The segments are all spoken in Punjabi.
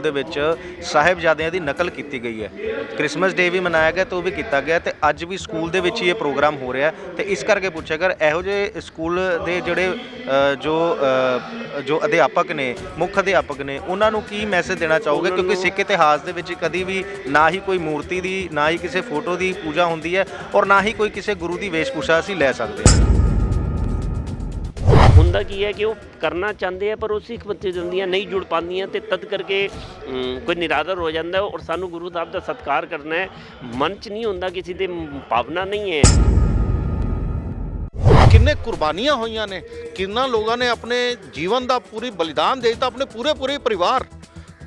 ਸਕੂਲ ਦੇ ਵਿੱਚ ਸਾਹਿਬਜ਼ਾਦਿਆਂ ਦੀ ਨਕਲ ਕੀਤੀ ਗਈ ਹੈ। ਕ੍ਰਿਸਮਸ ਡੇ ਵੀ ਮਨਾਇਆ ਗਿਆ ਤੇ ਉਹ ਵੀ ਕੀਤਾ ਗਿਆ ਤੇ ਅੱਜ ਵੀ ਸਕੂਲ ਦੇ ਵਿੱਚ ਹੀ ਇਹ ਪ੍ਰੋਗਰਾਮ ਹੋ ਰਿਹਾ ਤੇ ਇਸ ਕਰਕੇ ਪੁੱਛਿਆ ਕਰ ਇਹੋ ਜਿਹੇ ਸਕੂਲ ਦੇ ਜਿਹੜੇ ਜੋ ਜੋ ਅਧਿਆਪਕ ਨੇ ਮੁੱਖ ਅਧਿਆਪਕ ਨੇ ਉਹਨਾਂ ਨੂੰ ਕੀ ਮੈਸੇਜ ਦੇਣਾ ਚਾਹੋਗੇ? ਕਿਉਂਕਿ ਸਿੱਖ ਇਤਿਹਾਸ ਦੇ ਵਿੱਚ ਕਦੀ ਵੀ ਨਾ ਹੀ ਕੋਈ ਮੂਰਤੀ ਦੀ ਨਾ ਹੀ ਕਿਸੇ ਫੋਟੋ ਦੀ ਪੂਜਾ ਹੁੰਦੀ ਹੈ ਔਰ ਨਾ ਹੀ ਕੋਈ ਕਿਸੇ ਗੁਰੂ ਦੀ ਵੇਸ਼ਭੂਸ਼ਾ ਅਸੀਂ ਲੈ ਸਕਦੇ ਹਾਂ। ਹੁੰਦਾ ਕੀ ਹੈ ਕਿ ਉਹ ਕਰਨਾ ਚਾਹੁੰਦੇ ਆ, ਪਰ ਉਹ ਸਿੱਖ ਬੱਚੇ ਜੰਦੀਆਂ ਨਹੀਂ ਜੁੜ ਪਾਉਂਦੀਆਂ ਤੇ ਤਦ ਕਰਕੇ ਕੋਈ ਨਿਰਾਦਰ ਹੋ ਜਾਂਦਾ ਔਰ ਸਾਨੂੰ ਗੁਰੂ ਸਾਹਿਬ ਦਾ ਸਤਿਕਾਰ ਕਰਨਾ ਹੈ। ਮਨ ਚ ਨਹੀਂ ਹੁੰਦਾ ਕਿਸੇ ਦੇ ਭਾਵਨਾ ਨਹੀਂ ਹੈ। ਕਿੰਨੇ ਕੁਰਬਾਨੀਆਂ ਹੋਈਆਂ ਨੇ, ਕਿੰਨਾ ਲੋਕਾਂ ਨੇ ਆਪਣੇ ਜੀਵਨ ਦਾ ਪੂਰੀ ਬਲੀਦਾਨ ਦੇ ਦਿੱਤਾ, ਆਪਣੇ ਪੂਰੇ ਪੂਰੇ ਪਰਿਵਾਰ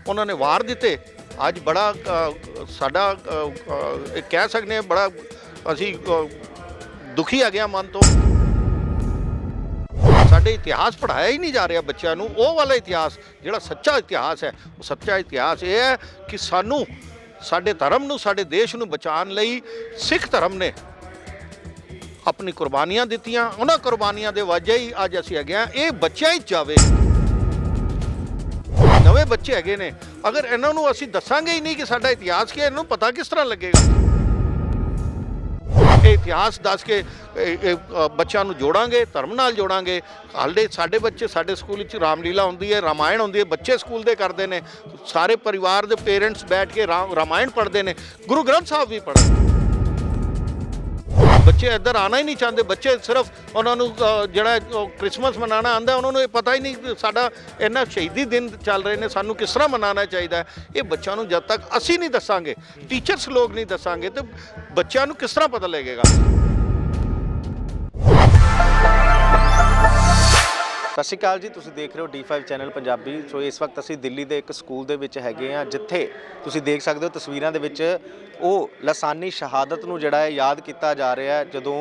ਉਹਨਾਂ ਨੇ ਵਾਰ ਦਿੱਤੇ। ਅੱਜ ਬੜਾ ਸਾਡਾ ਇਹ ਕਹਿ ਸਕਦੇ ਹਾਂ, ਬੜਾ ਅਸੀਂ ਦੁਖੀ ਆ ਗਿਆ ਮਨ ਤੋਂ। ਸਾਡੇ ਇਤਿਹਾਸ ਪੜਾਇਆ ਹੀ ਨਹੀਂ ਜਾ ਰਿਹਾ ਬੱਚਿਆਂ ਨੂੰ। ਉਹ ਵਾਲਾ ਇਤਿਹਾਸ, ਜਿਹੜਾ ਸੱਚਾ ਇਤਿਹਾਸ ਹੈ, ਉਹ ਸੱਚਾ ਇਤਿਹਾਸ ਇਹ ਹੈ ਕਿ ਸਾਨੂੰ, ਸਾਡੇ ਧਰਮ ਨੂੰ, ਸਾਡੇ ਦੇਸ਼ ਨੂੰ ਬਚਾਉਣ ਲਈ ਸਿੱਖ ਧਰਮ ਨੇ ਆਪਣੀ ਕੁਰਬਾਨੀਆਂ ਦਿੱਤੀਆਂ। ਉਹਨਾਂ ਕੁਰਬਾਨੀਆਂ ਦੇ ਵਜ੍ਹਾ ਹੀ ਅੱਜ ਅਸੀਂ ਹੈਗੇ ਆ ਇਹ ਬੱਚਿਆਂ ਹੀ ਜਾਵੇ। ਨਵੇਂ ਬੱਚੇ ਹੈਗੇ ਨੇ। ਅਗਰ ਇਹਨਾਂ ਨੂੰ ਅਸੀਂ ਦੱਸਾਂਗੇ ਹੀ ਨਹੀਂ ਕਿ ਸਾਡਾ ਇਤਿਹਾਸ ਕੀ ਹੈ, ਇਹਨਾਂ ਨੂੰ ਪਤਾ ਕਿਸ ਤਰ੍ਹਾਂ ਲੱਗੇਗਾ? ਇਹ ਇਤਿਹਾਸ ਦੱਸ ਕੇ ਬੱਚਿਆਂ ਨੂੰ ਜੋੜਾਂਗੇ, ਧਰਮ ਨਾਲ ਜੋੜਾਂਗੇ। ਹਾਲੇ ਸਾਡੇ ਬੱਚੇ ਸਾਡੇ ਸਕੂਲ ਵਿੱਚ ਰਾਮਲੀਲਾ ਹੁੰਦੀ ਹੈ, ਰਾਮਾਇਣ ਹੁੰਦੀ ਹੈ, ਬੱਚੇ ਸਕੂਲ ਦੇ ਕਰਦੇ ਨੇ। ਸਾਰੇ ਪਰਿਵਾਰ ਦੇ ਪੇਰੈਂਟਸ ਬੈਠ ਕੇ ਰਾ- ਰਾਮਾਇਣ ਪੜ੍ਹਦੇ ਨੇ। ਗੁਰੂ ਗ੍ਰੰਥ ਸਾਹਿਬ ਵੀ ਪੜ੍ਹਦੇ ਬੱਚੇ ਇੱਧਰ ਆਣਾ ਹੀ ਨਹੀਂ ਚਾਹੁੰਦੇ। ਬੱਚੇ ਸਿਰਫ ਉਹਨਾਂ ਨੂੰ ਜਿਹੜਾ ਉਹ ਕ੍ਰਿਸਮਸ ਮਨਾਉਣਾ ਆਂਦਾ, ਉਹਨਾਂ ਨੂੰ ਇਹ ਪਤਾ ਹੀ ਨਹੀਂ ਸਾਡਾ ਇੰਨਾ ਸ਼ਹੀਦੀ ਦਿਨ ਚੱਲ ਰਹੇ ਨੇ, ਸਾਨੂੰ ਕਿਸ ਤਰ੍ਹਾਂ ਮਨਾਉਣਾ ਚਾਹੀਦਾ ਹੈ। ਇਹ ਬੱਚਿਆਂ ਨੂੰ ਜਦ ਤੱਕ ਅਸੀਂ ਨਹੀਂ ਦੱਸਾਂਗੇ, ਟੀਚਰਸ ਲੋਕ ਨਹੀਂ ਦੱਸਾਂਗੇ, ਤੇ ਬੱਚਿਆਂ ਨੂੰ ਕਿਸ ਤਰ੍ਹਾਂ ਪਤਾ ਲੱਗੇਗਾ? ਸਤਿ ਸ਼੍ਰੀ ਅਕਾਲ ਜੀ ਤੁਸੀਂ ਦੇਖ ਰਹੇ ਹੋ D5 ਚੈਨਲ ਪੰਜਾਬੀ। ਸੋ ਇਸ ਵਕਤ ਅਸੀਂ ਦਿੱਲੀ ਦੇ ਇੱਕ ਸਕੂਲ ਦੇ ਵਿੱਚ ਹੈਗੇ ਆ ਜਿੱਥੇ ਤੁਸੀਂ ਦੇਖ ਸਕਦੇ ਹੋ ਤਸਵੀਰਾਂ ਦੇ ਵਿੱਚ ਉਹ ਲਸਾਨੀ ਸ਼ਹਾਦਤ ਨੂੰ ਜਿਹੜਾ ਹੈ ਯਾਦ ਕੀਤਾ ਜਾ ਰਿਹਾ ਹੈ ਜਦੋਂ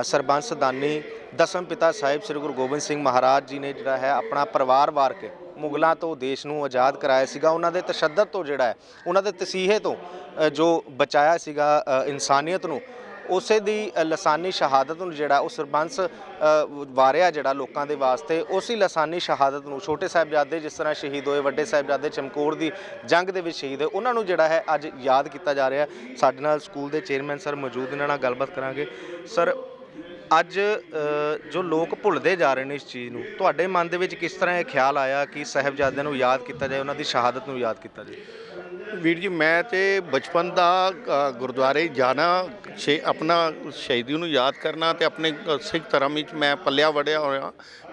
ਅ, ਸਰਬੰਸ ਦਾਨੀ ਦਸਮ ਪਿਤਾ ਸਾਹਿਬ ਸ੍ਰੀ ਗੁਰੂ ਗੋਬਿੰਦ ਸਿੰਘ ਮਹਾਰਾਜ ਜੀ ਨੇ ਜਿਹੜਾ ਹੈ ਆਪਣਾ ਪਰਿਵਾਰ ਵਾਰ ਕੇ ਮੁਗਲਾਂ ਤੋਂ ਦੇਸ਼ ਨੂੰ ਆਜ਼ਾਦ ਕਰਾਇਆ ਸੀਗਾ। ਉਹਨਾਂ ਦੇ ਤਸ਼ੱਦਦ ਤੋਂ ਜਿਹੜਾ ਹੈ ਉਹਨਾਂ ਦੇ ਤਸੀਹੇ ਤੋਂ ਜੋ ਬਚਾਇਆ ਸੀਗਾ ਇਨਸਾਨੀਅਤ ਨੂੰ ਉਸੇ ਦੀ ਲਸਾਨੀ ਸ਼ਹਾਦਤ ਨੂੰ ਜਿਹੜਾ ਉਹ ਸਰਬੰਸ ਵਾਰਿਆ ਜਿਹੜਾ ਲੋਕਾਂ ਦੇ ਵਾਸਤੇ, ਉਸੇ ਲਸਾਨੀ ਸ਼ਹਾਦਤ ਨੂੰ ਛੋਟੇ ਸਾਹਿਬਜ਼ਾਦੇ ਜਿਸ ਤਰ੍ਹਾਂ ਸ਼ਹੀਦ ਹੋਏ, ਵੱਡੇ ਸਾਹਿਬਜ਼ਾਦੇ ਚਮਕੌਰ ਦੀ ਜੰਗ ਦੇ ਵਿੱਚ ਸ਼ਹੀਦ ਹੋਏ, ਉਹਨਾਂ ਨੂੰ ਜਿਹੜਾ ਹੈ ਅੱਜ ਯਾਦ ਕੀਤਾ ਜਾ ਰਿਹਾ। ਸਾਡੇ ਨਾਲ ਸਕੂਲ ਦੇ ਚੇਅਰਮੈਨ ਸਰ ਮੌਜੂਦ ਇਹਨਾਂ ਨਾਲ ਗੱਲਬਾਤ ਕਰਾਂਗੇ। ਸਰ, ਅੱਜ ਜੋ ਲੋਕ ਭੁੱਲਦੇ ਜਾ ਰਹੇ ਨੇ ਇਸ ਚੀਜ਼ ਨੂੰ, ਤੁਹਾਡੇ ਮਨ ਦੇ ਵਿੱਚ ਕਿਸ ਤਰ੍ਹਾਂ ਇਹ ਖਿਆਲ ਆਇਆ ਕਿ ਸਾਹਿਬਜ਼ਾਦਿਆਂ ਨੂੰ ਯਾਦ ਕੀਤਾ ਜਾਏ, ਉਹਨਾਂ ਦੀ ਸ਼ਹਾਦਤ ਨੂੰ ਯਾਦ ਕੀਤਾ ਜਾਏ? ਵੀਰ ਜੀ, ਮੈਂ ਤੇ ਬਚਪਨ ਦਾ ਗੁਰਦੁਆਰੇ ਜਾਣਾ ਸ਼ੇ ਆਪਣਾ ਸ਼ਹੀਦੀ ਨੂੰ ਯਾਦ ਕਰਨਾ ਤੇ ਆਪਣੇ ਸਿੱਖ ਧਰਮ ਵਿੱਚ ਮੈਂ ਪੱਲਿਆ ਵੜਿਆ ਹੋਇਆ।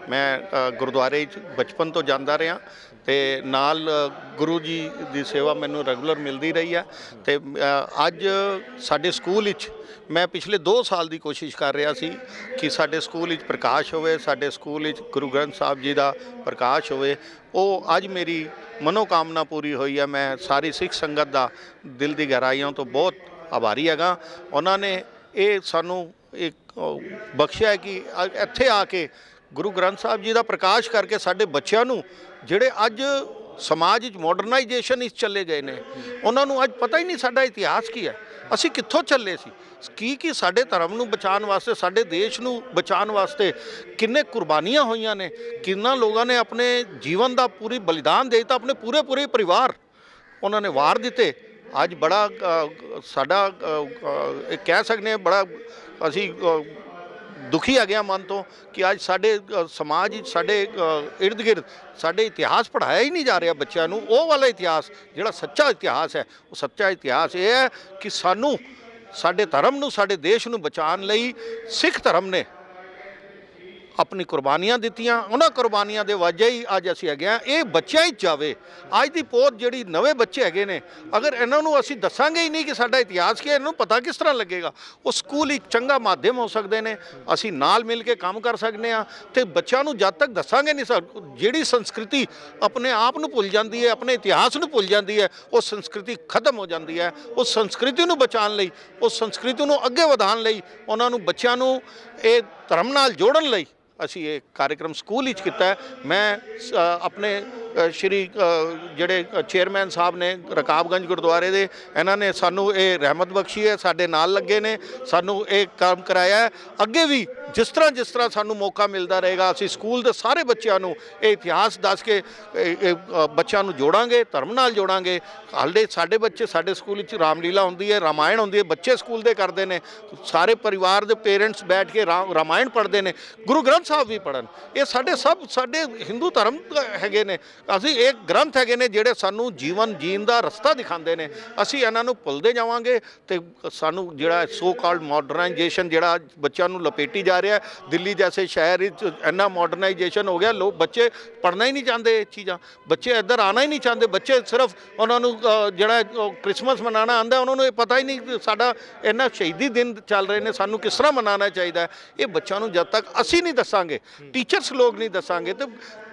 ਮੈਂ ਗੁਰਦੁਆਰੇ 'ਚ ਬਚਪਨ ਤੋਂ ਜਾਂਦਾ ਰਿਹਾ। ਤੇ ਨਾਲ ਗੁਰੂ ਜੀ ਦੀ ਸੇਵਾ ਮੈਨੂੰ ਰੈਗੂਲਰ ਮਿਲਦੀ ਰਹੀ ਹੈ ਤੇ ਅੱਜ ਸਾਡੇ ਸਕੂਲ ਵਿੱਚ ਮੈਂ ਪਿਛਲੇ 2 ਸਾਲ ਦੀ ਕੋਸ਼ਿਸ਼ ਕਰ ਰਿਹਾ ਸੀ ਕਿ ਸਾਡੇ ਸਕੂਲ ਵਿੱਚ ਪ੍ਰਕਾਸ਼ ਹੋਵੇ, ਸਾਡੇ ਸਕੂਲ ਵਿੱਚ ਗੁਰੂ ਗ੍ਰੰਥ ਸਾਹਿਬ ਜੀ ਦਾ ਪ੍ਰਕਾਸ਼ ਹੋਵੇ। ਉਹ ਅੱਜ ਮੇਰੀ ਮਨੋਕਾਮਨਾ ਪੂਰੀ ਹੋਈ ਹੈ। ਮੈਂ ਸਾਰੀ ਸਿੱਖ ਸੰਗਤ ਦਾ ਦਿਲ ਦੀ ਗਹਿਰਾਈਆਂ ਤੋਂ ਬਹੁਤ ਆਭਾਰੀ ਹੈਗਾ। ਉਹਨਾਂ ਨੇ ਇਹ ਸਾਨੂੰ ਇੱਕ ਬਖਸ਼ਿਆ ਕਿ ਇੱਥੇ ਆ ਕੇ ਗੁਰੂ ਗ੍ਰੰਥ ਸਾਹਿਬ ਜੀ ਦਾ ਪ੍ਰਕਾਸ਼ ਕਰਕੇ ਸਾਡੇ ਬੱਚਿਆਂ ਨੂੰ ਜਿਹੜੇ ਅੱਜ ਸਮਾਜ ਵਿੱਚ ਮਾਡਰਨਾਈਜੇਸ਼ਨ ਵਿੱਚ ਚੱਲੇ ਗਏ ਨੇ, ਉਹਨਾਂ ਨੂੰ ਅੱਜ ਪਤਾ ਹੀ ਨਹੀਂ ਸਾਡਾ ਇਤਿਹਾਸ ਕੀ ਹੈ। ਅਸੀਂ ਕਿੱਥੋਂ ਚੱਲੇ ਸੀ? ਕੀ ਕੀ ਸਾਡੇ ਧਰਮ ਨੂੰ ਬਚਾਉਣ ਵਾਸਤੇ, ਸਾਡੇ ਦੇਸ਼ ਨੂੰ ਬਚਾਉਣ ਵਾਸਤੇ ਕਿੰਨੇ ਕੁਰਬਾਨੀਆਂ ਹੋਈਆਂ ਨੇ, ਕਿੰਨਾ ਲੋਕਾਂ ਨੇ ਆਪਣੇ ਜੀਵਨ ਦਾ ਪੂਰੀ ਬਲੀਦਾਨ ਦੇ ਦਿੱਤਾ, ਆਪਣੇ ਪੂਰੇ ਪੂਰੇ ਪਰਿਵਾਰ ਉਹਨਾਂ ਨੇ ਵਾਰ ਦਿੱਤੇ। ਅੱਜ ਬੜਾ ਸਾਡਾ ਇਹ ਕਹਿ ਸਕਦੇ ਹਾਂ, ਬੜਾ ਅਸੀਂ ਦੁਖੀ ਆ ਗਿਆ ਮਨ ਤੋਂ ਕਿ ਅੱਜ ਸਾਡੇ ਸਮਾਜ ਵਿੱਚ ਸਾਡੇ ਇਰਦ ਗਿਰਦ ਸਾਡੇ ਇਤਿਹਾਸ ਪੜਾਇਆ ਹੀ ਨਹੀਂ ਜਾ ਰਿਹਾ ਬੱਚਿਆਂ ਨੂੰ। ਉਹ ਵਾਲਾ ਇਤਿਹਾਸ ਜਿਹੜਾ ਸੱਚਾ ਇਤਿਹਾਸ ਹੈ, ਉਹ ਸੱਚਾ ਇਤਿਹਾਸ ਇਹ ਹੈ ਕਿ ਸਾਨੂੰ ਸਾਡੇ ਧਰਮ ਨੂੰ, ਸਾਡੇ ਦੇਸ਼ ਨੂੰ ਬਚਾਉਣ ਲਈ ਸਿੱਖ ਧਰਮ ਨੇ ਆਪਣੀ ਕੁਰਬਾਨੀਆਂ ਦਿੱਤੀਆਂ, ਉਹਨਾਂ ਕੁਰਬਾਨੀਆਂ ਦੇ ਵਜ੍ਹਾ ਹੀ ਅੱਜ ਅਸੀਂ ਹੈਗੇ ਆ ਇਹ ਬੱਚਿਆਂ ਹੀ ਜਾਵੇ ਅੱਜ ਦੀ ਪੋਤ ਜਿਹੜੀ ਨਵੇਂ ਬੱਚੇ ਹੈਗੇ ਨੇ, ਅਗਰ ਇਹਨਾਂ ਨੂੰ ਅਸੀਂ ਦੱਸਾਂਗੇ ਹੀ ਨਹੀਂ ਕਿ ਸਾਡਾ ਇਤਿਹਾਸ ਕੀ ਹੈ, ਇਹਨੂੰ ਪਤਾ ਕਿਸ ਤਰ੍ਹਾਂ ਲੱਗੇਗਾ? ਉਹ ਸਕੂਲ ਇੱਕ ਚੰਗਾ ਮਾਧਿਅਮ ਹੋ ਸਕਦੇ ਨੇ, ਅਸੀਂ ਨਾਲ ਮਿਲ ਕੇ ਕੰਮ ਕਰ ਸਕਦੇ ਆ ਤੇ ਬੱਚਿਆਂ ਨੂੰ ਜਦ ਤੱਕ ਦੱਸਾਂਗੇ ਨਹੀਂ ਸਾ, ਜਿਹੜੀ ਸੰਸਕ੍ਰਿਤੀ ਆਪਣੇ ਆਪ ਨੂੰ ਭੁੱਲ ਜਾਂਦੀ ਹੈ, ਆਪਣੇ ਇਤਿਹਾਸ ਨੂੰ ਭੁੱਲ ਜਾਂਦੀ ਹੈ, ਉਹ ਸੰਸਕ੍ਰਿਤੀ ਖਤਮ ਹੋ ਜਾਂਦੀ ਹੈ। ਉਸ ਸੰਸਕ੍ਰਿਤੀ ਨੂੰ ਬਚਾਉਣ ਲਈ, ਉਸ ਸੰਸਕ੍ਰਿਤੀ ਨੂੰ ਅੱਗੇ ਵਧਾਉਣ ਲਈ, ਉਹਨਾਂ ਨੂੰ ਬੱਚਿਆਂ ਨੂੰ ਇਹ ਧਰਮ ਨਾਲ ਜੋੜਨ ਲਈ ਅਸੀਂ ਇਹ ਕਾਰਜਕ੍ਰਮ ਸਕੂਲ ਵਿੱਚ ਕੀਤਾ ਮੈਂ ਆਪਣੇ ਸ਼੍ਰੀ ਜਿਹੜੇ ਚੇਅਰਮੈਨ ਸਾਹਿਬ ਨੇ ਰਕਾਬਗੰਜ ਗੁਰਦੁਆਰੇ ਦੇ, ਇਹਨਾਂ ਨੇ ਸਾਨੂੰ ਇਹ ਰਹਿਮਤ ਬਖਸ਼ੀ ਹੈ, ਸਾਡੇ ਨਾਲ ਲੱਗੇ ਨੇ, ਸਾਨੂੰ ਇਹ ਕੰਮ ਕਰਾਇਆ ਅੱਗੇ ਵੀ ਜਿਸ ਤਰ੍ਹਾਂ ਜਿਸ ਤਰ੍ਹਾਂ ਸਾਨੂੰ ਮੌਕਾ ਮਿਲਦਾ ਰਹੇਗਾ, ਅਸੀਂ ਸਕੂਲ ਦੇ ਸਾਰੇ ਬੱਚਿਆਂ ਨੂੰ ਇਹ ਇਤਿਹਾਸ ਦੱਸ ਕੇ ਬੱਚਿਆਂ ਨੂੰ ਜੋੜਾਂਗੇ, ਧਰਮ ਨਾਲ ਜੋੜਾਂਗੇ। ਹਾਲੇ ਸਾਡੇ ਬੱਚੇ, ਸਾਡੇ ਸਕੂਲ ਵਿੱਚ ਰਾਮਲੀਲਾ ਹੁੰਦੀ ਹੈ, ਰਾਮਾਇਣ ਹੁੰਦੀ ਹੈ, ਬੱਚੇ ਸਕੂਲ ਦੇ ਕਰਦੇ ਨੇ। ਸਾਰੇ ਪਰਿਵਾਰ ਦੇ ਪੇਰੈਂਟਸ ਬੈਠ ਕੇ ਰਾ- ਰਾਮਾਇਣ ਪੜ੍ਹਦੇ ਨੇ, ਗੁਰੂ ਗ੍ਰੰਥ ਸਾਹਿਬ ਵੀ ਪੜ੍ਹਨ। ਇਹ ਸਾਡੇ ਸਭ, ਸਾਡੇ ਹਿੰਦੂ ਧਰਮ ਹੈਗੇ ਨੇ। ਅਸੀਂ ਇਹ ਗ੍ਰੰਥ ਹੈਗੇ ਨੇ ਜਿਹੜੇ ਸਾਨੂੰ ਜੀਵਨ ਜੀਣ ਦਾ ਰਸਤਾ ਦਿਖਾਉਂਦੇ ਨੇ। ਅਸੀਂ ਇਹਨਾਂ ਨੂੰ ਭੁੱਲਦੇ ਜਾਵਾਂਗੇ ਤੇ ਸਾਨੂੰ ਜਿਹੜਾ ਸੋ ਕਾਲਡ ਮਾਡਰਨਾਈਜੇਸ਼ਨ ਜਿਹੜਾ ਬੱਚਿਆਂ ਨੂੰ ਲਪੇਟੀ ਜਾ ਰਿਹਾ, ਦਿੱਲੀ ਜੈਸੇ ਸ਼ਹਿਰ ਵਿੱਚ ਇੰਨਾ ਮਾਡਰਨਾਈਜੇਸ਼ਨ ਹੋ ਗਿਆ, ਲੋਕ ਬੱਚੇ ਪੜ੍ਹਨਾ ਹੀ ਨਹੀਂ ਚਾਹੁੰਦੇ ਇਹ ਚੀਜ਼ਾਂ। ਬੱਚੇ ਇੱਧਰ ਆਣਾ ਹੀ ਨਹੀਂ ਚਾਹੁੰਦੇ, ਬੱਚੇ ਸਿਰਫ ਉਹਨਾਂ ਨੂੰ ਜਿਹੜਾ ਉਹ ਕ੍ਰਿਸਮਸ ਮਨਾਉਣਾ ਆਂਦਾ ਉਹਨਾਂ ਨੂੰ ਇਹ ਪਤਾ ਹੀ ਨਹੀਂ ਸਾਡਾ ਇੰਨਾ ਸ਼ਹੀਦੀ ਦਿਨ ਚੱਲ ਰਹੇ ਨੇ, ਸਾਨੂੰ ਕਿਸ ਤਰ੍ਹਾਂ ਮਨਾਉਣਾ ਚਾਹੀਦਾ ਇਹ ਬੱਚਿਆਂ ਨੂੰ ਜਦ ਤੱਕ ਅਸੀਂ ਨਹੀਂ ਦੱਸਾਂਗੇ ਟੀਚਰਸ ਲੋਕ ਨਹੀਂ ਦੱਸਾਂਗੇ ਤੇ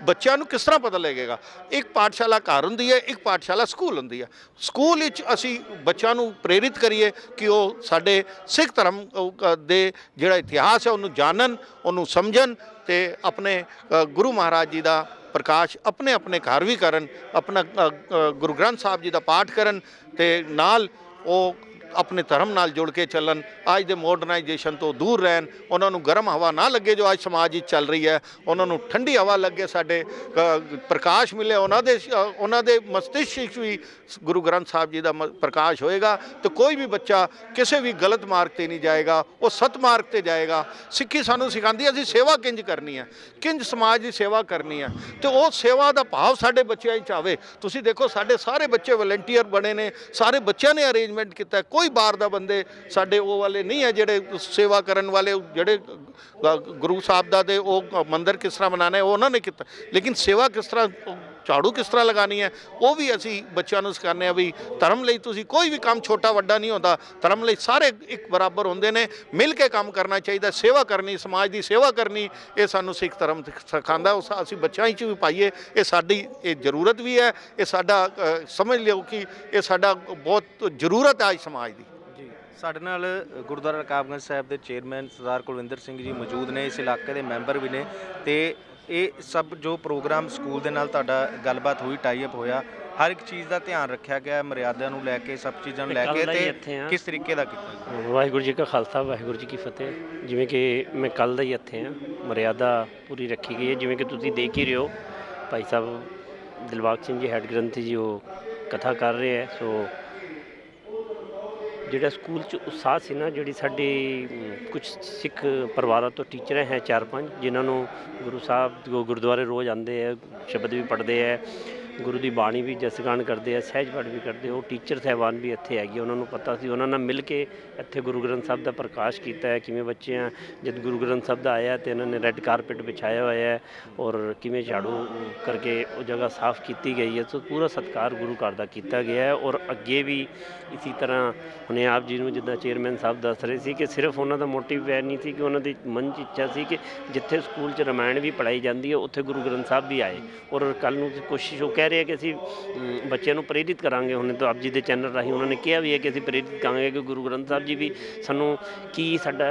ਬੱਚਿਆਂ ਨੂੰ ਕਿਸ ਤਰ੍ਹਾਂ ਪਤਾ ਲੱਗੇਗਾ? ਇੱਕ ਪਾਠਸ਼ਾਲਾ ਘਰ ਹੁੰਦੀ ਹੈ, ਇੱਕ ਪਾਠਸ਼ਾਲਾ ਸਕੂਲ ਹੁੰਦੀ ਹੈ। ਸਕੂਲ ਵਿੱਚ ਅਸੀਂ ਬੱਚਿਆਂ ਨੂੰ ਪ੍ਰੇਰਿਤ ਕਰੀਏ ਕਿ ਉਹ ਸਾਡੇ ਸਿੱਖ ਧਰਮ ਦੇ ਜਿਹੜਾ ਇਤਿਹਾਸ ਹੈ, ਉਹਨੂੰ ਜਾਣਨ, ਉਹਨੂੰ ਸਮਝਣ ਤੇ ਆਪਣੇ ਗੁਰੂ ਮਹਾਰਾਜ ਜੀ ਦਾ ਪ੍ਰਕਾਸ਼ ਆਪਣੇ ਆਪਣੇ ਘਰ ਵੀ ਕਰਨ, ਆਪਣਾ ਗੁਰੂ ਗ੍ਰੰਥ ਸਾਹਿਬ ਜੀ ਦਾ ਪਾਠ ਕਰਨ ਤੇ ਨਾਲ ਉਹ ਆਪਣੇ ਧਰਮ ਨਾਲ ਜੁੜ ਕੇ ਚੱਲਣ, ਅੱਜ ਦੇ ਮਾਡਰਨਾਈਜੇਸ਼ਨ ਤੋਂ ਦੂਰ ਰਹਿਣ, ਉਹਨਾਂ ਨੂੰ ਗਰਮ ਹਵਾ ਨਾ ਲੱਗੇ ਜੋ ਅੱਜ ਸਮਾਜ ਵਿੱਚ ਚੱਲ ਰਹੀ ਹੈ, ਉਹਨਾਂ ਨੂੰ ਠੰਡੀ ਹਵਾ ਲੱਗੇ ਸਾਡੇ ਪ੍ਰਕਾਸ਼ ਮਿਲੇ, ਉਹਨਾਂ ਦੇ ਉਹਨਾਂ ਦੇ ਮਸਤਿਸ਼ਕ ਵਿੱਚ ਵੀ ਗੁਰੂ ਗ੍ਰੰਥ ਸਾਹਿਬ ਜੀ ਦਾ ਮ- ਪ੍ਰਕਾਸ਼ ਹੋਏਗਾ ਤੇ ਕੋਈ ਵੀ ਬੱਚਾ ਕਿਸੇ ਵੀ ਗਲਤ ਮਾਰਗ ਤੇ ਨਹੀਂ ਜਾਏਗਾ, ਉਹ ਸਤ ਮਾਰਗ ਤੇ ਜਾਏਗਾ। ਸਿੱਖੀ ਸਾਨੂੰ ਸਿਖਾਉਂਦੀ ਹੈ, ਅਸੀਂ ਸੇਵਾ ਕਿੰਜ ਕਰਨੀ ਹੈ, ਕਿੰਜ ਸਮਾਜ ਦੀ ਸੇਵਾ ਕਰਨੀ ਹੈ, ਤੇ ਉਹ ਸੇਵਾ ਦਾ ਭਾਵ ਸਾਡੇ ਬੱਚਿਆਂ ਵਿੱਚ ਆਵੇ। ਤੁਸੀਂ ਦੇਖੋ, ਸਾਡੇ ਸਾਰੇ ਬੱਚੇ ਵਲੰਟੀਅਰ ਬਣੇ ਨੇ, ਸਾਰੇ ਬੱਚਿਆਂ ਨੇ ਅਰੇਂਜਮੈਂਟ ਕੀਤਾ ਕੋਈ ਕੋਈ ਬਾਹਰ ਦਾ ਬੰਦੇ ਸਾਡੇ ਉਹ ਵਾਲੇ ਨਹੀਂ ਹੈ ਜਿਹੜੇ ਸੇਵਾ ਕਰਨ ਵਾਲੇ, ਜਿਹੜੇ ਗੁਰੂ ਸਾਹਿਬ ਦਾ ਦੇ ਉਹ ਮੰਦਿਰ ਕਿਸ ਤਰ੍ਹਾਂ ਬਣਾਉਣਾ ਹੈ, ਉਹ ਉਹਨਾਂ ਨੇ ਕੀਤਾ। ਲੇਕਿਨ ਸੇਵਾ ਕਿਸ ਤਰ੍ਹਾਂ ਝਾੜੂ ਕਿਸ ਤਰ੍ਹਾਂ ਲਗਾਣੀ ਹੈ, ਉਹ ਵੀ ਅਸੀਂ ਬੱਚਿਆਂ ਨੂੰ ਸਿਖਾਉਂਦੇ ਆ ਵੀ ਧਰਮ ਲਈ ਤੁਸੀਂ ਕੋਈ ਵੀ ਕੰਮ ਛੋਟਾ ਵੱਡਾ ਨਹੀਂ ਹੁੰਦਾ, ਧਰਮ ਲਈ ਸਾਰੇ ਇੱਕ ਬਰਾਬਰ ਹੁੰਦੇ ਨੇ, ਮਿਲ ਕੇ ਕੰਮ ਕਰਨਾ ਚਾਹੀਦਾ, ਸੇਵਾ ਕਰਨੀ, ਸਮਾਜ ਦੀ ਸੇਵਾ ਕਰਨੀ, ਇਹ ਸਾਨੂੰ ਸਿੱਖ ਧਰਮ ਸਿਖਾਉਂਦਾ ਉਸ ਅਸੀਂ ਬੱਚਿਆਂ ਵਿੱਚ ਵੀ ਪਾਈਏ, ਇਹ ਸਾਡੀ, ਇਹ ਜ਼ਰੂਰਤ ਵੀ ਹੈ, ਇਹ ਸਾਡਾ ਸਮਝ ਲਿਓ ਕਿ ਇਹ ਸਾਡਾ ਬਹੁਤ ਜ਼ਰੂਰਤ ਹੈ ਅੱਜ ਸਮਾਜ ਦੀ। ਜੀ, ਸਾਡੇ ਨਾਲ ਗੁਰਦੁਆਰਾ ਰਕਾਬਗੰਜ ਸਾਹਿਬ ਦੇ ਚੇਅਰਮੈਨ ਸਰਦਾਰ ਕੁਲਵਿੰਦਰ ਸਿੰਘ ਜੀ ਮੌਜੂਦ ਨੇ, ਇਸ ਇਲਾਕੇ ਦੇ ਮੈਂਬਰ ਵੀ ਨੇ ਤੇ ਇਹ ਸਭ ਜੋ ਪ੍ਰੋਗਰਾਮ ਸਕੂਲ ਦੇ ਨਾਲ ਤੁਹਾਡਾ ਗੱਲਬਾਤ ਹੋਈ ਟਾਈ ਅਪ ਹੋਇਆ ਹਰ ਇੱਕ ਚੀਜ਼ ਦਾ ਧਿਆਨ ਰੱਖਿਆ ਗਿਆ ਮਰਿਆਦਾ ਨੂੰ ਲੈ ਕੇ ਸਭ ਚੀਜ਼ਾਂ ਨੂੰ ਲੈ ਕੇ ਤੇ। ਕਿਸ ਤਰੀਕੇ ਦਾ ਕੀਤਾ? ਵਾਹਿਗੁਰੂ ਜੀ ਕਾ ਖਾਲਸਾ ਵਾਹਿਗੁਰੂ ਜੀ ਕੀ ਫਤਿਹ। ਜਿਵੇਂ ਕਿ ਮੈਂ ਕੱਲ ਦਾ ਹੀ ਇੱਥੇ ਆ ਮਰਿਆਦਾ ਪੂਰੀ ਰੱਖੀ ਗਈ ਹੈ। ਜਿਵੇਂ ਕਿ ਤੁਸੀਂ ਦੇਖ ਹੀ ਰਹੇ ਹੋ ਭਾਈ ਸਾਹਿਬ ਦਿਲਬਾਗ ਸਿੰਘ ਜੀ ਹੈੱਡ ਗ੍ਰੰਥੀ ਜੀ ਉਹ ਕਥਾ ਕਰ ਰਹੇ ਹੈ। ਸੋ ਜਿਹੜਾ ਸਕੂਲ ਚ ਉਤਸ਼ਾਹ ਸੀ ਨਾ, ਜਿਹੜੀ ਸਾਡੇ ਕੁਝ ਸਿੱਖ ਪਰਿਵਾਰਾਂ ਤੋਂ ਟੀਚਰ ਹੈ ਚਾਰ ਪੰਜ, ਜਿਨ੍ਹਾਂ ਨੂੰ ਗੁਰੂ ਸਾਹਿਬ ਗੁਰਦੁਆਰੇ ਰੋਜ਼ ਆਉਂਦੇ ਹੈ, ਸ਼ਬਦ ਵੀ ਪੜ੍ਹਦੇ ਹੈ। ਗੁਰੂ ਦੀ ਬਾਣੀ ਵੀ ਜਸਗਾਨ ਕਰਦੇ ਆ, ਸਹਿਜ ਪਾਠ ਵੀ ਕਰਦੇ ਉਹ ਟੀਚਰ ਸਹਿਬਾਨ ਵੀ ਇੱਥੇ ਹੈਗੇ ਉਹਨਾਂ ਨੂੰ ਪਤਾ ਸੀ, ਉਹਨਾਂ ਨਾਲ ਮਿਲ ਕੇ ਇੱਥੇ ਗੁਰੂ ਗ੍ਰੰਥ ਸਾਹਿਬ ਦਾ ਪ੍ਰਕਾਸ਼ ਕੀਤਾ ਹੈ, ਕਿਵੇਂ ਬੱਚੇ ਆ, ਜਦ ਗੁਰੂ ਗ੍ਰੰਥ ਸਾਹਿਬ ਦਾ ਆਇਆ ਤੇ ਇਹਨਾਂ ਨੇ ਰੈੱਡ ਕਾਰਪੇਟ ਵਿਛਾਇਆ ਹੋਇਆ ਹੈ ਔਰ ਕਿਵੇਂ ਝਾੜੂ ਕਰਕੇ ਉਹ ਜਗ੍ਹਾ ਸਾਫ਼ ਕੀਤੀ ਗਈ ਹੈ, ਸੋ ਪੂਰਾ ਸਤਿਕਾਰ ਗੁਰੂ ਘਰ ਦਾ ਕੀਤਾ ਗਿਆ ਹੈ ਔਰ ਅੱਗੇ ਵੀ ਇਸੇ ਤਰ੍ਹਾਂ ਹੁਣੇ ਆਪ ਜੀ ਨੂੰ ਜਿੱਦਾਂ ਚੇਅਰਮੈਨ ਸਾਹਿਬ ਦੱਸ ਰਹੇ ਸੀ ਕਿ ਸਿਰਫ ਉਹਨਾਂ ਦਾ ਮੋਟਿਵ ਇਹ ਨਹੀਂ ਸੀ ਕਿ ਉਹਨਾਂ ਦੀ ਮਨ 'ਚ ਇੱਛਾ ਸੀ ਕਿ ਜਿੱਥੇ ਸਕੂਲ 'ਚ ਰਾਮਾਇਣ ਵੀ ਪੜ੍ਹਾਈ ਜਾਂਦੀ ਹੈ, ਉੱਥੇ ਗੁਰੂ ਗ੍ਰੰਥ ਸਾਹਿਬ ਵੀ ਆਏ ਔਰ ਕੱਲ ਨੂੰ ਕੋਸ਼ਿਸ਼ ਹੋ ਕੇ ਕਹਿ ਰਹੇ ਕਿ ਅਸੀਂ ਬੱਚਿਆਂ ਨੂੰ ਪ੍ਰੇਰਿਤ ਕਰਾਂਗੇ ਹੁਣ ਤੋਂ ਆਪ ਜੀ ਦੇ ਚੈਨਲ ਰਾਹੀਂ। ਉਹਨਾਂ ਨੇ ਕਿਹਾ ਵੀ ਹੈ ਕਿ ਅਸੀਂ ਪ੍ਰੇਰਿਤ ਕਰਾਂਗੇ ਕਿ ਗੁਰੂ ਗ੍ਰੰਥ ਸਾਹਿਬ ਜੀ ਵੀ ਸਾਨੂੰ ਕੀ ਸਾਡਾ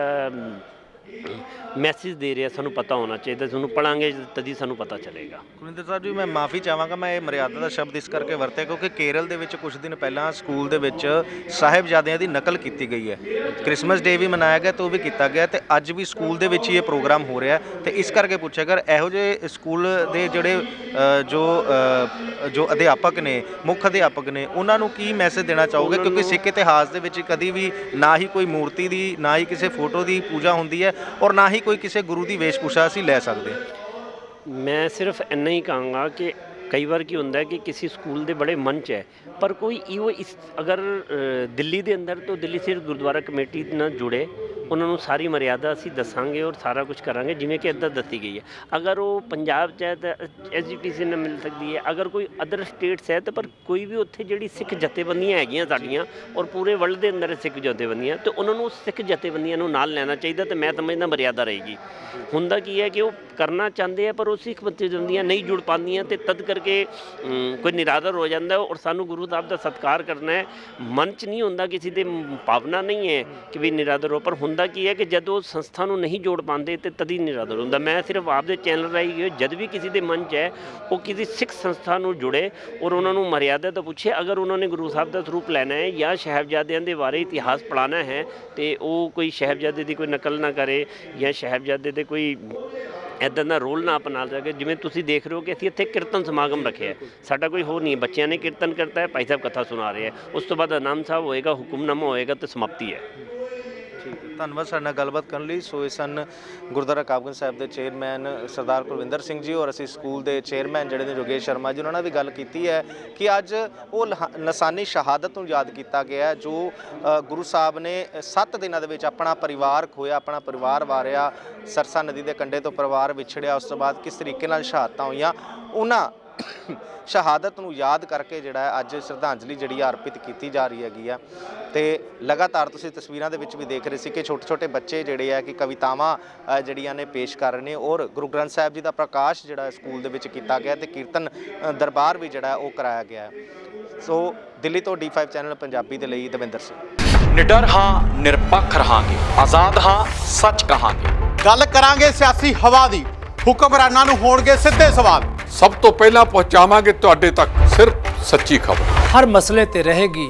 ਮੈਸੇਜ ਦੇ ਰਿਹਾ, ਸਾਨੂੰ ਪਤਾ ਹੋਣਾ ਚਾਹੀਦਾ ਸਾਨੂੰ ਪੜਾਂਗੇ ਤਦੀ ਸਾਨੂੰ ਪਤਾ ਚੱਲੇਗਾ। ਕੁਲਿੰਦਰ ਸਾਹਿਬ ਜੀ, ਮੈਂ ਮਾਫੀ ਚਾਹਾਂਗਾ, ਮੈਂ ਇਹ ਮਰਿਆਦਾ ਦਾ ਸ਼ਬਦ ਇਸ ਕਰਕੇ ਵਰਤਿਆ ਕਿਉਂਕਿ ਕੇਰਲ ਦੇ ਵਿੱਚ ਕੁਝ ਦਿਨ ਪਹਿਲਾਂ ਸਕੂਲ ਦੇ ਵਿੱਚ ਸਾਹਿਬਜ਼ਾਦਿਆਂ ਦੀ ਨਕਲ ਕੀਤੀ ਗਈ ਹੈ। ਕ੍ਰਿਸਮਸ ਡੇ ਵੀ ਮਨਾਇਆ ਗਿਆ ਤੇ ਉਹ ਵੀ ਕੀਤਾ ਗਿਆ ਤੇ ਅੱਜ ਵੀ ਸਕੂਲ ਦੇ ਵਿੱਚ ਹੀ ਇਹ ਪ੍ਰੋਗਰਾਮ ਹੋ ਰਿਹਾ ਤੇ ਇਸ ਕਰਕੇ ਪੁੱਛਿਆ ਕਰ ਇਹੋ ਜਿਹੇ ਸਕੂਲ ਦੇ ਜਿਹੜੇ ਜੋ ਜੋ ਅਧਿਆਪਕ ਨੇ, ਮੁੱਖ ਅਧਿਆਪਕ ਨੇ, ਉਹਨਾਂ ਨੂੰ ਕੀ ਮੈਸੇਜ ਦੇਣਾ ਚਾਹੋਗੇ? ਕਿਉਂਕਿ ਸਿੱਖ ਇਤਿਹਾਸ ਦੇ ਵਿੱਚ ਕਦੀ ਵੀ ਨਾ ਹੀ ਕੋਈ ਮੂਰਤੀ ਦੀ, ਨਾ ਹੀ ਕਿਸੇ ਫੋਟੋ ਦੀ ਪੂਜਾ ਹੁੰਦੀ ਹੈ ਔਰ ਨਾ ਹੀ ਕੋਈ ਕਿਸੇ ਗੁਰੂ ਦੀ ਵੇਸ਼ਭੂਸ਼ਾ ਅਸੀਂ ਲੈ ਸਕਦੇ। ਮੈਂ ਸਿਰਫ ਇੰਨਾ ਹੀ ਕਹਾਂਗਾ ਕਿ ਕਈ ਵਾਰ ਕੀ ਹੁੰਦਾ ਹੈ ਕਿ ਕਿਸੇ ਸਕੂਲ ਦੇ ਬੜੇ ਮੰਚ ਹੈ, ਪਰ ਕੋਈ ਇਹੋ ਇਸ ਅਗਰ ਦਿੱਲੀ ਦੇ ਅੰਦਰ ਤੋਂ ਦਿੱਲੀ ਸਿਰਫ ਗੁਰਦੁਆਰਾ ਕਮੇਟੀ ਨਾਲ ਜੁੜੇ ਉਹਨਾਂ ਨੂੰ ਸਾਰੀ ਮਰਿਆਦਾ ਅਸੀਂ ਦੱਸਾਂਗੇ ਔਰ ਸਾਰਾ ਕੁਝ ਕਰਾਂਗੇ, ਜਿਵੇਂ ਕਿ ਇੱਦਾਂ ਦੱਸੀ ਗਈ ਹੈ। ਅਗਰ ਉਹ ਪੰਜਾਬ 'ਚ ਹੈ ਤਾਂ ਐਜੂਕੇਸ਼ਨ ਨਾਲ ਮਿਲ ਸਕਦੀ ਹੈ, ਅਗਰ ਕੋਈ ਅਦਰ ਸਟੇਟਸ ਹੈ ਤਾਂ ਪਰ ਕੋਈ ਵੀ ਉੱਥੇ ਜਿਹੜੀ ਸਿੱਖ ਜਥੇਬੰਦੀਆਂ ਹੈਗੀਆਂ ਸਾਡੀਆਂ ਔਰ ਪੂਰੇ ਵਰਲਡ ਦੇ ਅੰਦਰ ਸਿੱਖ ਜਥੇਬੰਦੀਆਂ, ਤੇ ਉਹਨਾਂ ਨੂੰ ਸਿੱਖ ਜਥੇਬੰਦੀਆਂ ਨੂੰ ਨਾਲ ਲੈਣਾ ਚਾਹੀਦਾ ਤੇ ਮੈਂ ਸਮਝਦਾ ਮਰਿਆਦਾ ਰਹੇਗੀ। ਹੁੰਦਾ ਕੀ ਹੈ ਕਿ ਉਹ ਕਰਨਾ ਚਾਹੁੰਦੇ ਆ ਪਰ ਉਹ ਸਿੱਖ ਜਥੇਬੰਦੀਆਂ ਨਹੀਂ ਜੁੜ ਪਾਉਂਦੀਆਂ ਤੇ ਤਦ ਕਰਕੇ ਕੋਈ ਨਿਰਾਦਰ ਹੋ ਜਾਂਦਾ ਔਰ ਸਾਨੂੰ ਗੁਰੂ ਸਾਹਿਬ ਦਾ ਸਤਿਕਾਰ ਕਰਨਾ ਹੈ। ਮਨ 'ਚ ਨਹੀਂ ਹੁੰਦਾ ਕਿਸੇ ਦੇ ਭਾਵਨਾ ਨਹੀਂ ਹੈ ਕਿ ਵੀ ਨਿਰਾਦਰ ਹੋ, ਪਰ ਹੁੰਦਾ ਕੀ ਹੈ ਕਿ ਜਦੋਂ ਸੰਸਥਾ ਨੂੰ ਨਹੀਂ ਜੋੜ ਪਾਉਂਦੇ ਤੇ ਤਦੀ ਨਿਰਾਦਰ ਹੁੰਦਾ। ਮੈਂ ਸਿਰਫ ਆਪਦੇ ਚੈਨਲ ਰਾਹੀਂ ਜਦ ਵੀ ਕਿਸੇ ਦੇ ਮਨ 'ਚ ਹੈ, ਉਹ ਕਿਸੇ ਸਿੱਖ ਸੰਸਥਾ ਨੂੰ ਜੁੜੇ ਔਰ ਉਹਨਾਂ ਨੂੰ ਮਰਿਆਦਾ ਤੋਂ ਪੁੱਛੇ, ਅਗਰ ਉਹਨਾਂ ਨੇ ਗੁਰੂ ਸਾਹਿਬ ਦਾ ਸਰੂਪ ਲੈਣਾ ਹੈ ਜਾਂ ਸਾਹਿਬਜ਼ਾਦਿਆਂ ਦੇ ਬਾਰੇ ਇਤਿਹਾਸ ਪੜਾਉਣਾ ਹੈ ਤੇ ਉਹ ਕੋਈ ਸਾਹਿਬਜ਼ਾਦੇ ਦੀ ਕੋਈ ਨਕਲ ਨਾ ਕਰੇ ਜਾਂ ਸਾਹਿਬਜ਼ਾਦੇ ਦੇ ਕੋਈ ਇਦਾਂ ਦਾ ਰੋਲ ਨਾ ਅਪਣਾ ਸਕੇ। ਜਿਵੇਂ ਤੁਸੀਂ ਦੇਖ ਰਹੇ ਹੋ ਕਿ ਅਸੀਂ ਇੱਥੇ ਕੀਰਤਨ ਸਮਾਗਮ ਰੱਖਿਆ ਸਾਡਾ ਕੋਈ ਹੋਰ ਨਹੀਂ ਹੈ। ਬੱਚਿਆਂ ਨੇ ਕੀਰਤਨ ਕਰਤਾ ਹੈ, ਭਾਈ ਸਾਹਿਬ ਕਥਾ ਸੁਣਾ ਰਹੇ ਹੈ। ਉਸ ਤੋਂ ਬਾਅਦ ਆਨੰਦ ਸਾਹਿਬ ਹੋਏਗਾ, ਹੁਕਮਨਾਮਾ ਹੋਏਗਾ ਤੇ ਸਮਾਪਤੀ ਹੈ। ਧੰਨਵਾਦ ਸਾਡੇ ਨਾਲ ਗੱਲਬਾਤ ਕਰਨ ਲਈ। ਸੋ ਇਹ ਸਨ ਗੁਰਦੁਆਰਾ ਕਾਬਗੰਜ ਸਾਹਿਬ ਦੇ ਚੇਅਰਮੈਨ ਸਰਦਾਰ ਕੁਲਵਿੰਦਰ ਸਿੰਘ ਜੀ ਔਰ ਅਸੀਂ ਸਕੂਲ ਦੇ ਚੇਅਰਮੈਨ ਜਿਹੜੇ ਨੇ ਯੋਗੇਸ਼ ਸ਼ਰਮਾ ਜੀ, ਉਹਨਾਂ ਨਾਲ ਵੀ ਗੱਲ ਕੀਤੀ ਹੈ ਕਿ ਅੱਜ ਉਹ ਲਹਾ- ਲਸਾਨੀ ਸ਼ਹਾਦਤ ਨੂੰ ਯਾਦ ਕੀਤਾ ਗਿਆ ਜੋ ਗੁਰੂ ਸਾਹਿਬ ਨੇ 7 ਦਿਨਾਂ ਦੇ ਵਿੱਚ ਆਪਣਾ ਪਰਿਵਾਰ ਖੋਇਆ ਆਪਣਾ ਪਰਿਵਾਰ ਵਾਰਿਆ, ਸਰਸਾ ਨਦੀ ਦੇ ਕੰਢੇ ਤੋਂ ਪਰਿਵਾਰ ਵਿਛੜਿਆ, ਉਸ ਤੋਂ ਬਾਅਦ ਕਿਸ ਤਰੀਕੇ ਨਾਲ ਸ਼ਹਾਦਤਾਂ ਹੋਈਆਂ, ਉਹਨਾਂ ਸ਼ਹਾਦਤ ਨੂੰ ਯਾਦ ਕਰਕੇ ਜਿਹੜਾ ਅੱਜ ਸ਼ਰਧਾਂਜਲੀ ਜਿਹੜੀ ਆ ਅਰਪਿਤ ਕੀਤੀ ਜਾ ਰਹੀ ਹੈਗੀ ਆ ਤੇ ਲਗਾਤਾਰ ਤੁਸੀਂ ਤਸਵੀਰਾਂ ਦੇ ਵਿੱਚ ਵੀ ਦੇਖ ਰਹੇ ਸੀ ਕਿ ਛੋਟੇ ਛੋਟੇ ਬੱਚੇ ਜਿਹੜੇ ਆ ਕਿ ਕਵਿਤਾਵਾਂ ਜਿਹੜੀਆਂ ਨੇ ਪੇਸ਼ ਕਰ ਰਹੇ ਨੇ ਔਰ ਗੁਰੂ ਗ੍ਰੰਥ ਸਾਹਿਬ ਜੀ ਦਾ ਪ੍ਰਕਾਸ਼ ਜਿਹੜਾ ਸਕੂਲ ਦੇ ਵਿੱਚ ਕੀਤਾ ਗਿਆ ਤੇ ਕੀਰਤਨ ਦਰਬਾਰ ਵੀ ਜਿਹੜਾ ਉਹ ਕਰਾਇਆ ਗਿਆ। ਸੋ ਦਿੱਲੀ ਤੋਂ D5 ਚੈਨਲ ਪੰਜਾਬੀ ਦੇ ਲਈ ਦਵਿੰਦਰ ਸਿੰਘ। ਨਿਡਰ ਹਾਂ ਨਿਰਪੱਖ ਰਹਾਂਗੇ। ਆਜ਼ਾਦ ਹਾਂ ਸੱਚ ਕਹਾਂਗੇ। ਗੱਲ ਕਰਾਂਗੇ ਸਿਆਸੀ ਹਵਾ ਦੀ। ਹੁਕਮਰਾਨਾਂ ਨੂੰ ਹੋਣਗੇ ਸਿੱਧੇ ਸਵਾਲ। ਸਭ ਤੋਂ ਪਹਿਲਾਂ ਪਹੁੰਚਾਵਾਂਗੇ ਤੁਹਾਡੇ ਤੱਕ ਸਿਰਫ ਸੱਚੀ ਖਬਰ। ਹਰ ਮਸਲੇ ਤੇ ਰਹੇਗੀ